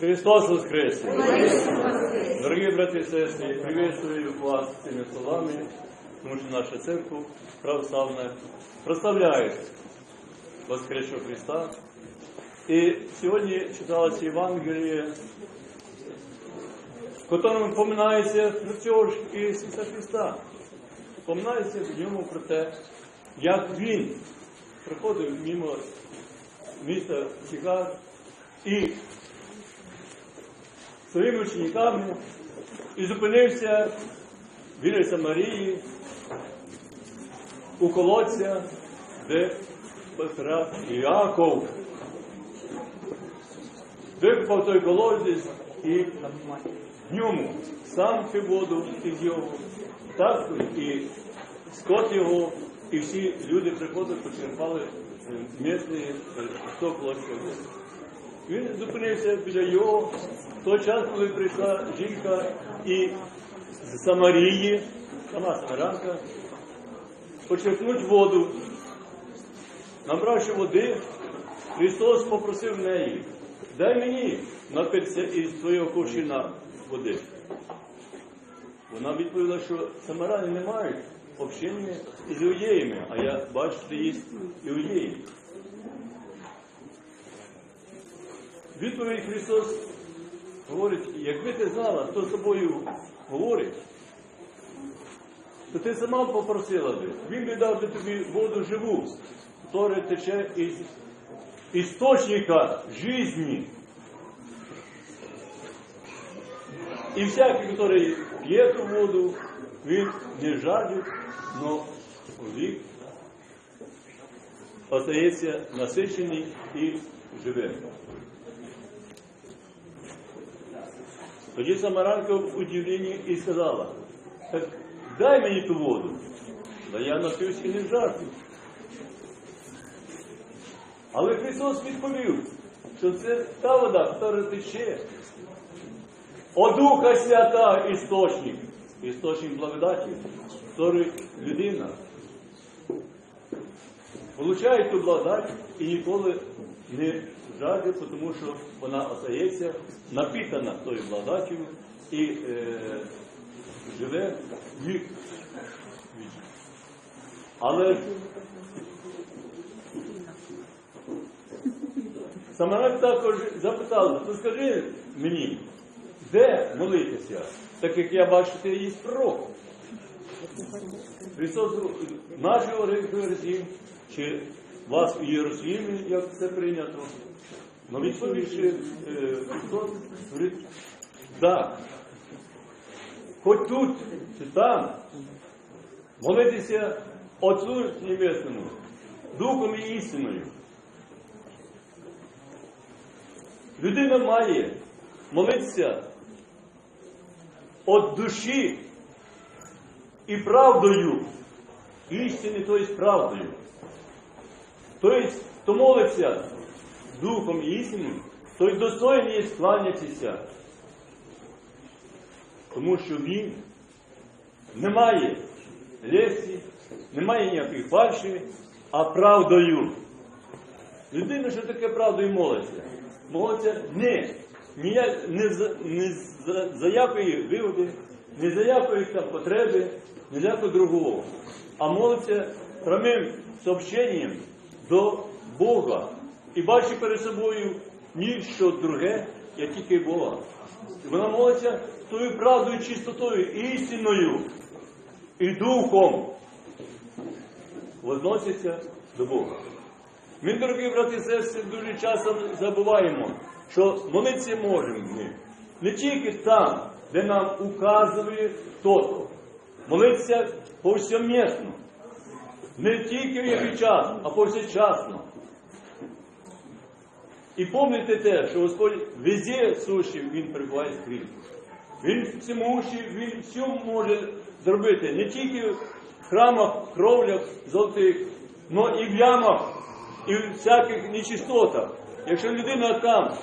Христос воскрес! Дорогі брати і сестри, приветствую вас цими словами, тому що наша церква православна прославляє Воскресшего Христа. І сьогодні читалося Євангеліє, в якому поминається про цього ж Ісуса Христа. Поминається в ньому про те, як Він приходив мимо міста Сікар і своїми учениками і зупинився біля Самарії у колодця, де Петра Іаков викопав той колодязь і в ньому сам пив воду із його, так і скот його, і всі люди приходили, почерпали місний сто колодця води. Він зупинився біля його той час, коли прийшла жінка і з Самарії, сама Самарянка, почерпнуть воду. Набравши води, Христос попросив неї, дай мені напитися із твоєго ковшина води. Вона відповіла, що самаряни не мають общення із іудеями, а я бачите, є іудеї. Відповідь Христос говорить, якби ти знала, хто з тобою говорить, то ти сама попросила би, він би дав би тобі воду живу, яка тече із істочника житті. І всякий, який п'є ту воду, він не жадить, но вік остається насичений і живе. Тоді Самаранка в удивленні і сказала, так дай мені ту воду. Да я напився і не жартую. Але Христос відповів, що це та вода, яка тече. О Духа Свята істочник, істочник благодаті, який людина получає ту благодать і ніколи не жажде, тому що вона остається напитана тою благодаттю і е, живе вік. Але Самарак також запитав, то скажи мені, де молитися, так як я бачу, ти є пророк. Христос наш Єрусалим, чи вас у Єрусалимі, як це прийнято. Но відповідь Христос говорить, так, хоч тут, чи там, молитися Отцу Небесному, Духом і істиною. Людина має молитися від душі і правдою, істини, тобто правдою. Тобто, хто молиться Духом і істиною, той достойний скланятися. Тому що він не має лесі, не має ніякої фальші, а правдою. Людина, що таке правдою молиться? Молиться не, не, не, не за якої вигоди, не за якої там потреби, не за якого другого, а молиться прямим сообщенням до Бога. І бачить перед собою ніщо друге, як тільки Бога. Вона молиться тою правдою, чистотою, істиною і духом возноситься до Бога. Ми, дорогі брати і сестри, дуже часто забуваємо, що молитися можемо ми не тільки там, де нам указує хто-то. Молитися повсемісно. Не тільки в який час, а повсячасно. І пам'ятайте те, що Господь везде суші, Він перебуває скрізь. Він всемущий, Він все може зробити. Не тільки в храмах, кровлях золотих, але і в ямах, і в всяких нечистотах. Якщо людина там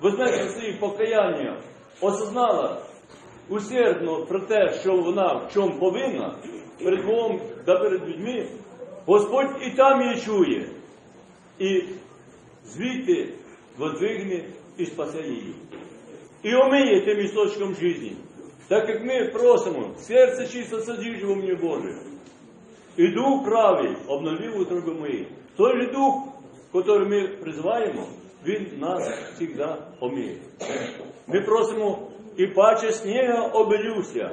возьме свої покаяння, осознала усердно про те, що вона в чому повинна, перед Богом та перед людьми, Господь і там її чує. І звідти воздвигне і спасе її. і омиє тим істочком житті. Так як ми просимо, серце чисто садіжу во мені Боже. І дух правий обновив утроби мої. Той же дух, який ми призиваємо, він нас завжди омиє. Ми просимо і паче снега обелюся.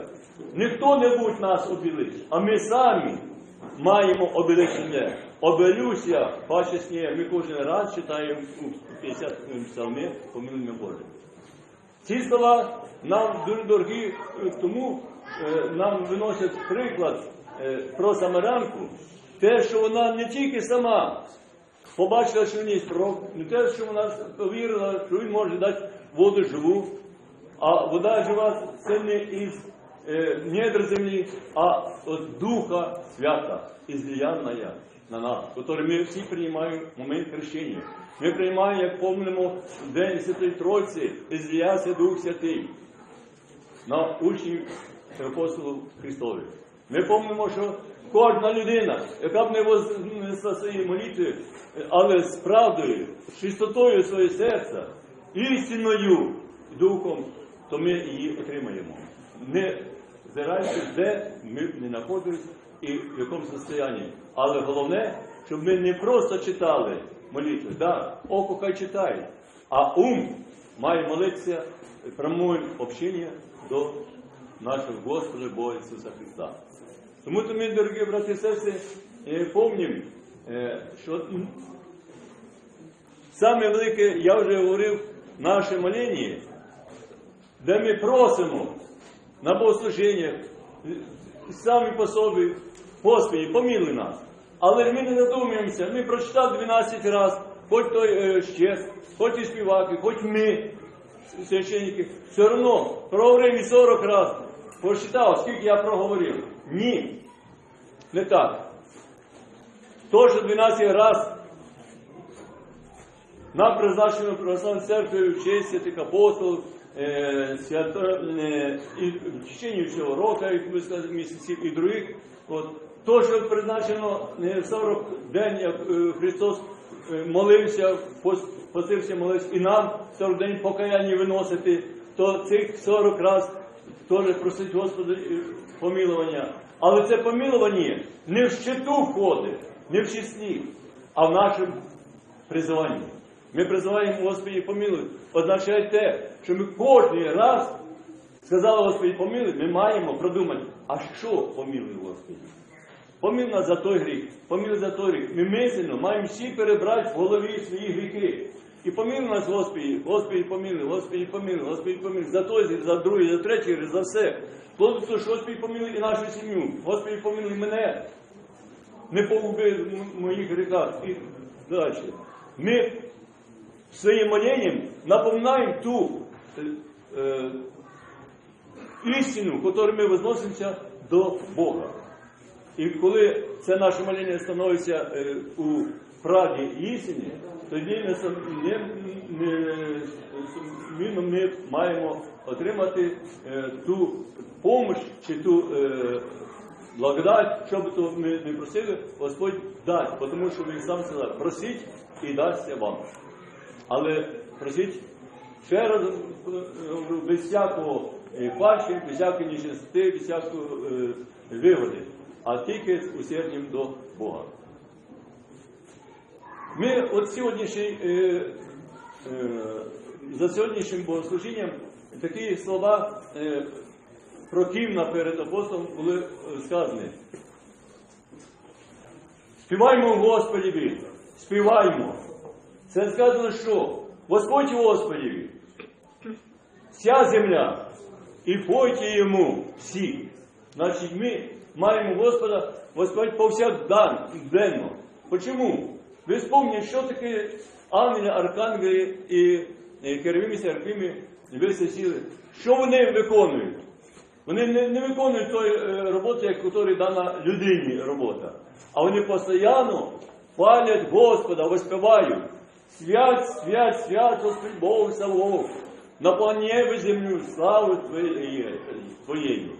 Не хто-небудь нас обілить, а ми самі маємо обеличення. Обелюся, паче снега. Ми кожен раз читаємо у 50 псалмі, помилуй мене Боже. Ці слова нам дуже дорогі, е, тому е, нам виносять приклад е, про Самарянку, те, що вона не тільки сама побачила, що він є пророк, не те, що вона повірила, що він може дати воду живу, а вода жива це не із недр землі, а від Духа Свята, ізліянная на нас, який ми всі приймаємо в момент хрещення. Ми приймаємо, як помнимо, День Святої Тройці, ізліявся Дух Святий на учнів апостолів Христових. Ми помнимо, що кожна людина, яка б не вознесла свої молитви, але з правдою, чистотою своє серця, істинною духом, то ми її отримаємо. Не зираючи, де ми не знаходились і в якому состоянні. Але головне, щоб ми не просто читали молитви. Да, око хай читає, а ум має молитися прямою общення до нашого Господа Бога Ісуса Христа. Тому то ми, дорогі брати і сестри, е, помнім, е, що саме велике, я вже говорив, наше моління, де ми просимо на богослужіннях, самі по собі, Господи, помилуй нас. Але ми не задумуємося, ми прочитали 12 разів, хоч той е, щез, хоч і співаки, хоч ми, священники, все одно проговорив і 40 разів, посчитав, скільки я проговорив. Ні. Не так. То, що 12 разів нам призначено православною церквою честь святих апостолів, свято, е, і в течение як ви сказали, місяців і других. От, то, що призначено не 40 день, як е, Христос е, молився, пос- постився, молився, і нам 40 день покаяння виносити, то цих 40 разів теж просить Господа е, помилування. Але це помилування не в щиту входить, не в числі, а в нашому призиванні. Ми призиваємо Господі помилуй. Означає те, що ми кожен раз сказали Господі помилуй, ми маємо продумати, а що помилуй Господі? Помилуй нас за той гріх, помилуй за той гріх. Ми мислено маємо всі перебрати в голові свої гріхи. І помилуй нас, Господі, Господі помилуй, Господі помилуй, Господі помилуй, за той за другий, за третій гріх, за все. Просто що Господі помилуй і нашу сім'ю, Господі помилуй мене, не погуби моїх гріхах і далі. Ми своїм молінням напоминаємо ту е, е, істину, якою ми возносимося до Бога. І коли це наше моління становиться е, у правді і істині, тоді ми, не, не, сумлінно ми маємо отримати е, ту допомогу чи ту е, благодать, що би то ми не просили, Господь дасть, тому що Він сам сказав, просіть і дасться вам. Але просіть ще без всякого е, фальші, без всякої нечистоти, без всякої е, вигоди, а тільки з усердям до Бога. Ми от сьогоднішній, е, за сьогоднішнім богослужінням такі слова про Ківна перед апостолом були сказані. Співаймо Господіві, співаймо. Це сказано, що Господь Господіві, вся земля, і пойте йому всі. Значить, ми маємо Господа, Господь повсякденно. Почому? Ви вспомніть, що таке ангели, архангели і серпими ви сіли. Що вони виконують? Вони не, не виконують тої е, роботи, якої дана людині робота. А вони постійно хвалять Господа, виспівають. Свят, свят, свят, Господь Бог Савов, наповняй землю славу Твоєю.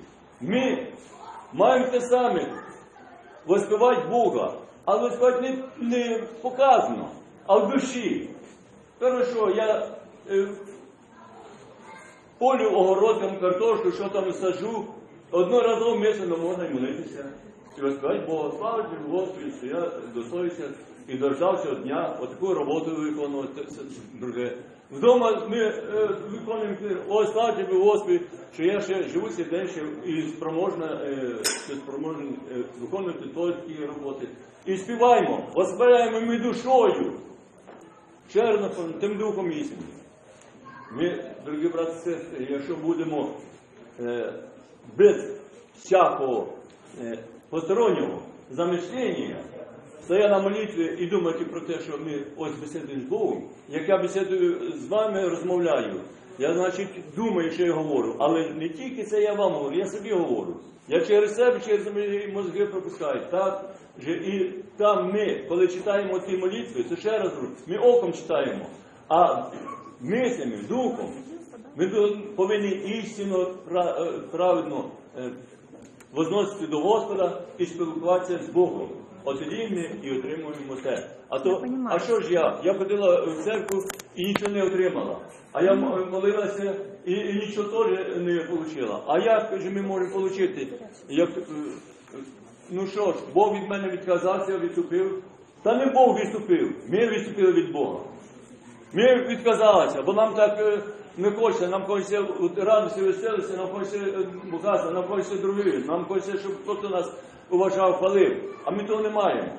Ми маємо те саме воспівати Бога, але воспівати не, не показано, а в душі. Хорошо, я е, полю, огородам, картошку, що там сажу. Одноразово мислено можна й молитися. І розказати Бога, слава Господи, я достоюся і дождався дня, отаку роботу виконувати, друге. Вдома ми е, виконуємо, о, слава тобі, Господи, що я ще живу цей день ще і спроможна, е, ще е, виконувати такі роботи. І співаємо, воспеваємо ми душою, чернохом, тим духом істини. Ми, дорогі брати сестри, якщо будемо е, без всякого е, постороннього замишлення, стоя на молитві і думати про те, що ми ось бесідуємо з Богом, як я бесідую з вами, розмовляю, я, значить, думаю, що я говорю, але не тільки це я вам говорю, я собі говорю. Я через себе, через мої мозги пропускаю. Так же і там ми, коли читаємо ці молитви, то ще раз говорю, ми оком читаємо, а мислями, духом, ми повинні істинно е, правильно е, возносити до Господа і спілкуватися з Богом. От тоді ми і отримуємо те. А то, а що ж я? Я ходила в церкву і нічого не отримала. А я молилася і, і нічого теж не отримала. А як же ми можемо отримати? Як, е, е, ну що ж, Бог від мене відказався, відступив. Та не Бог відступив, ми відступили від Бога. Ми відказалися, бо нам так е, не хочеться, нам хочеться радості веселитися, нам хочеться е, багатства, нам хочеться других, нам хочеться, щоб хтось нас уважав, хвалив. А ми того не маємо.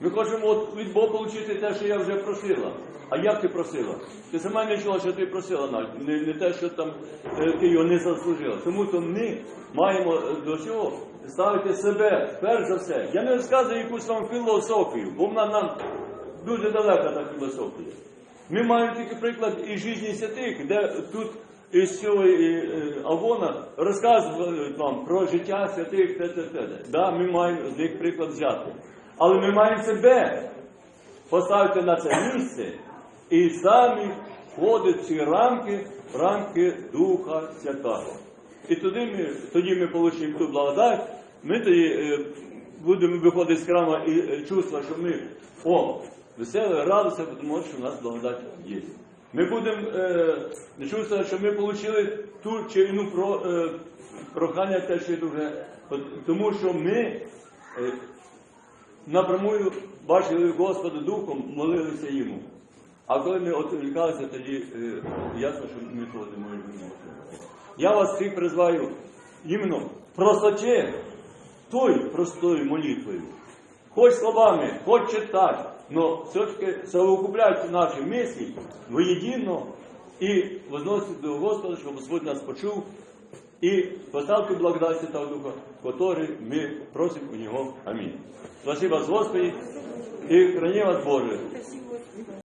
Ми хочемо от від Бога отримати те, що я вже просила. А як ти просила? Ти сама не чула, що ти просила не, не те, що там е, ти його не заслужила. Тому то ми маємо е, до цього ставити себе перш за все. Я не розказую якусь вам філософію, бо вона нам дуже далека та філософія. Ми маємо тільки приклад із житті святих, де тут із цього е, Авона розказували вам про життя святих, те, те, те. Да, ми маємо з них приклад взяти. Але ми маємо себе поставити на це місце і самі входити в ці рамки, рамки Духа Святого. І тоді ми, тоді ми отримаємо ту благодать, ми тоді е, будемо виходити з храму і е, чувства, що ми о, веселі, радуйся, тому що в нас благодать є. Ми будемо е, чувствувати, що ми отримали ту чи інну про, е, прохання те, що друге, тому що ми е, напрямую бачили Господа Духом, молилися йому. А коли ми відволікалися, тоді е, ясно, що ми того не можемо. Я вас всіх призваю іменно простоті, тою простою молитвою. Хоч словами, хоч читати, но все-таки совокупляются наши мысли воедино и возносить до Господа, чтобы Господь нас почув и поставте благодать Святого Духа, который мы просим у Него. Аминь. Спасибо, Господи, и храни вас Боже.